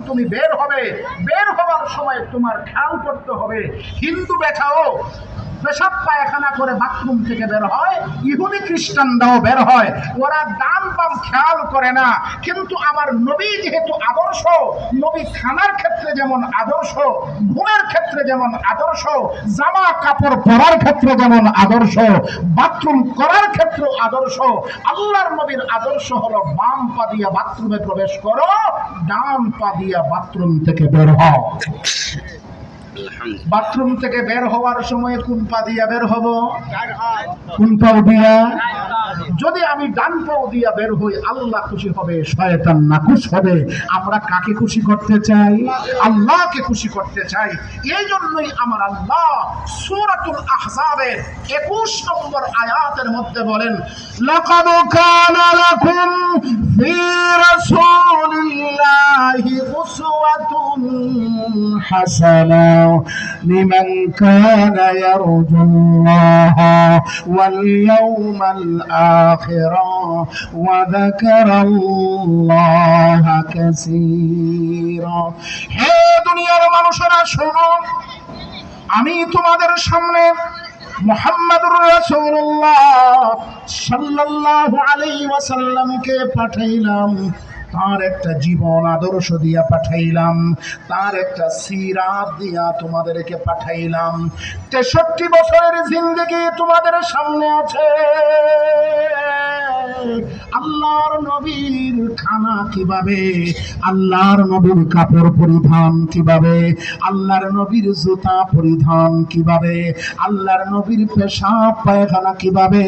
তুমি বের হবে। বের হওয়ার সময় তোমার খেয়াল করতে হবে। হিন্দু বেঠাও পেশাব পায়খানা করে বাথরুম থেকে বের হয়, ইহুদি খ্রিস্টানরাও বের হয়। ওরা ডান বাম খেয়াল করে না, কিন্তু আমার নবী যেহেতু আদর্শ, নবী খানার ক্ষেত্রে যেমন আদর্শ, ঘুমের ক্ষেত্রে যেমন আদর্শ, জামা কাপড় পরার ক্ষেত্রে যেমন আদর্শ, বাথরুম করার ক্ষেত্রেও আদর্শ, আল্লাহর নবীর আদর্শ হলো বাম পা দিয়া বাথরুমে প্রবেশ করো, ডান পা দিয়া বাথরুম থেকে বের হও। বাথরুম থেকে বের হওয়ার সময় কোন পা দিয়া বের হব। কোন পাও দিয়া। যদি আমি ডান পাও দিয়া বের হই, আল্লাহ খুশি হবে, শয়তান নাখুশ হবে। আমরা কাকে খুশি করতে চাই? আল্লাহকে খুশি করতে চাই। এই জন্যই আমার আল্লাহ সূরাতুল আহজাবের 21 নম্বর আয়াতের মধ্যে বলেন, লাকাদ কানা লাকুম ফি রাসূলিল্লাহি লিমান কানা ইয়ারজুল্লাহা ওয়াল ইয়াউমাল আখিরা ওয়া যাকারা আল্লাহা কাসীরা হে দুনিয়ার মানুষেরা, শোনো, আমি তোমাদের সামনে মোহাম্মদুর রাসূলুল্লাহ সাল্লাল্লাহু আলাইহি ওয়াসাল্লামকে পাঠাইলাম। তার একটা জীবন আদর্শ দিয়া পাঠাইলাম, তার একটা সিরাত দিয়া তোমাদেরকে পাঠাইলাম। তেষট্টি বছরের জিন্দগি তোমাদের সামনে আছে। আল্লাহর নবীর খানা কীভাবে? আল্লাহর নবীর কাপড় পরিধান কীভাবে? আল্লাহর নবীর জুতা পরিধান কীভাবে? আল্লাহর নবীর পেশাব পায়খানা কীভাবে?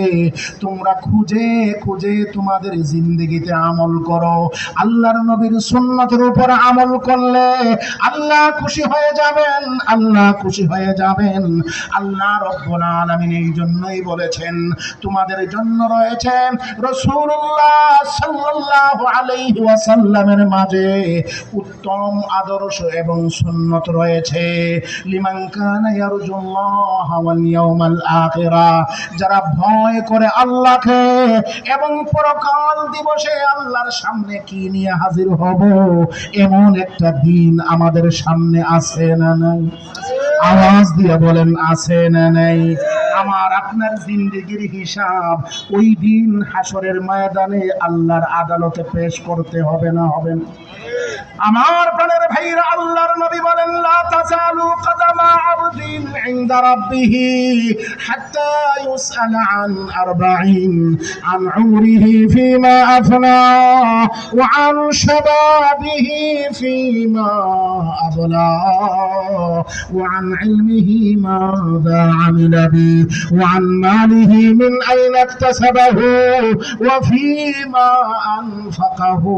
তোমরা খুঁজে খুঁজে তোমাদের জিন্দগিতে আমল করো। আল্লাহর নবীর সুন্নতের উপর আমল করলে আল্লাহ খুশি হয়ে যাবেন, আল্লাহ খুশি হয়ে যাবেন। আল্লাহ রব্বুল আলামিন এই জন্যই বলেছেন, তোমাদের জন্য রয়েছে রাসূলুল্লাহ সাল্লাল্লাহু আলাইহি ওয়াসাল্লামের মাঝে উত্তম আদর্শ এবং সুন্নত রয়েছে। লিমান কানা ইয়ারজুল্লাহ ওয়াল ইয়াউমাল আখিরা, যারা ভয় করে আল্লাহকে এবং পরকাল দিবসে আল্লাহর সামনে কি নিয়ে হাজির হব, এমন একটা দিন আমাদের সামনে আছে না নাই? আওয়াজ দিয়ে বলেন, আছে না নাই? আমার আপনার জিন্দগির হিসাব। ওই দিন হাসরের ময়দানে আল্লাহর আদালতে পেশ করতে হবে না, হবে আমার প্রাণের ভাইরা আল্লাহর নবী বলেন ইনদা রাব্বিহি হাত্তা ইউসআল আন আরবাঈন আন উমরিহি ফীমা আফনা ওয়া আন শাবাবিহি ফীমা আবলা ওয়া আন ইলমিহি মাযা আমিলা বি ওয়া আন মালিহি মিন আইনা ইকতাসাবাহু ওয়া ফীমা আনফাকাহু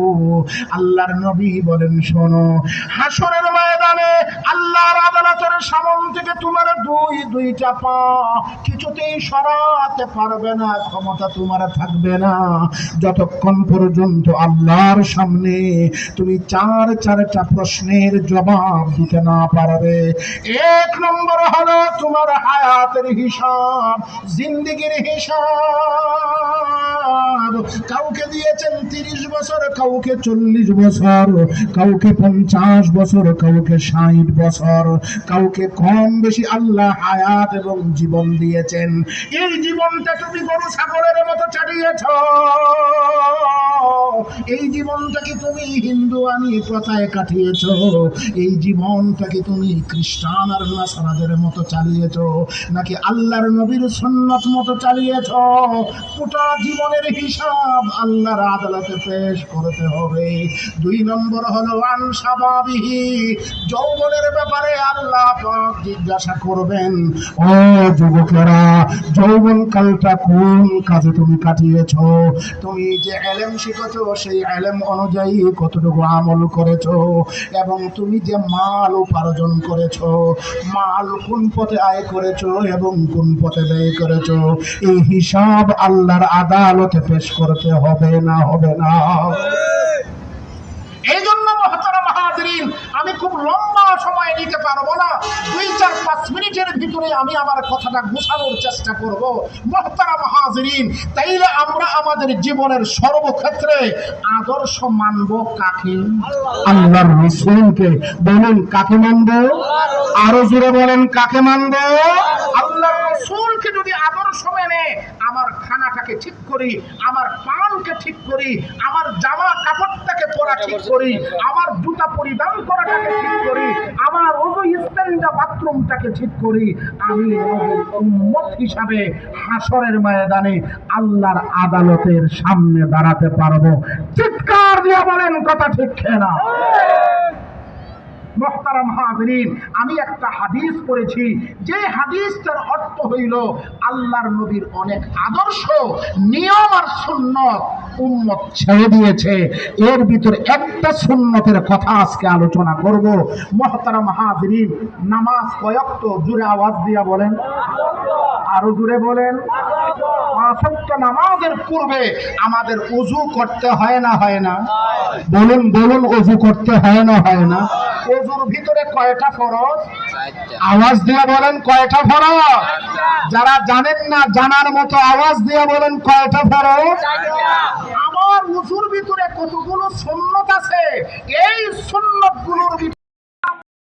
আল্লাহর নবী বলেন, শোনো হাসরের ময়দানে আল্লাহর আদালতের সামন থেকে তোমার দুই, দুইটা পা কিছুতেই সরাতে পারবে না, ক্ষমতা তোমার থাকবে না। যতক্ষণ পর্যন্ত আল্লাহর সামনে তুমি চার, চারটা প্রশ্নের জবাব দিতে না পারবে, এক নম্বর হলো তোমার হায়াতের হিসাব, জিন্দিগির হিসাব। কাউকে দিয়েছেন তিরিশ বছর, কাউকে চল্লিশ বছর, কাউকে পঞ্চাশ বছর, কাউকে ষাট বছর, কাউকে কম বেশি আল্লাহ হায়াত এবং জীবন দিয়েছেন। এই জীবনটা তুমি গরু, ছাগলের মতো চালিয়েছ। এই জীবনটাকে তুমি হিন্দু আমি প্রথায় কাটিয়েছ। এই জীবনটাকে তুমি খ্রিস্টান আর নাসারাদের মতো চালিয়েছ, নাকি আল্লাহর নবীর সন্ন্যত মতো চালিয়েছ? গোটা জীবনের হিসাব আল্লাহর আদালতে পেশ করতে হবে। দুই নম্বর হলো আনস্বাভাবিক যৌবনের ব্যাপারে আল্লাহ জিজ্ঞাসা করবেন, ও যুবকেরা যৌবন কালটা কোন কাজে তুমি কাটিয়েছ? তুমি যে এলেম শিখেছ সেই এলেম অনুযায়ী কতটুকু আমল করেছ? এবং তুমি যে মাল উপার্জন করেছ, মাল কোন পথে আয় করেছ এবং কোন পথে ব্যয় করেছ? এই হিসাব আল্লাহর আদালতে পেশ করতে হবে না হবে না। এই জন্য মহাতারা আমি খুব লম্বা সময় নিতে পারব না। দুই পাঁচ মিনিটের ভিতরে আমি আমার কথাটা গুছানোর চেষ্টা করব। তাইলে আমরা আমাদের জীবনের সর্বক্ষেত্রে আদর্শ মানব কাকে? আল্লাহর বলুন কাকে মানব? আরও জোরে বলেন কাকে মানব? আল্লাহর রসুলকে যদি আদর্শ মেনে, আমার খানাটাকে ঠিক করি, আমার পানকে ঠিক করি, আমার জামা কাপড়টাকে পরা ঠিক করি আমার জুতা পরিধান করাটাকে ঠিক করি আমার ওজু স্ট্যান্ডা বাথরুমটাকে ঠিক করি। আমি উম্মত হিসাবে হাসরের ময়দানে আল্লাহর আদালতের সামনে দাঁড়াতে পারব। চিৎকার দিয়ে বলেন কথা ঠিক না মোহতারাম হাজরিন, আমি একটা হাদিস পড়েছি। যে হাদিসটার অর্থ হইল, আল্লাহর নবীর অনেক আদর্শ, নিয়ম আর সুন্নত উম্মত ছেড়ে দিয়েছে। এর ভিতর একটা সুন্নতের কথা আজকে আলোচনা করব। মোহতারাম হাজরিন, নামাজ কয়ক্ত জুড়ে আওয়াজ দিয়া বলেন। আরও জুড়ে বলেন। পাঁচক্ত নামাজের পূর্বে আমাদের উজু করতে হয় না হয় না? বলুন বলুন উজু করতে হয় না হয় না? উজুর ভিতরে কয়টা ফরজ? আওয়াজ দিয়ে বলেন কয়টা ফরজ? যারা জানেন না জানার মতো আওয়াজ দিয়ে বলেন কয়টা ফরজ? আমার উজুর ভিতরে কতগুলো সুন্নত আছে? এই সুন্নতগুলোর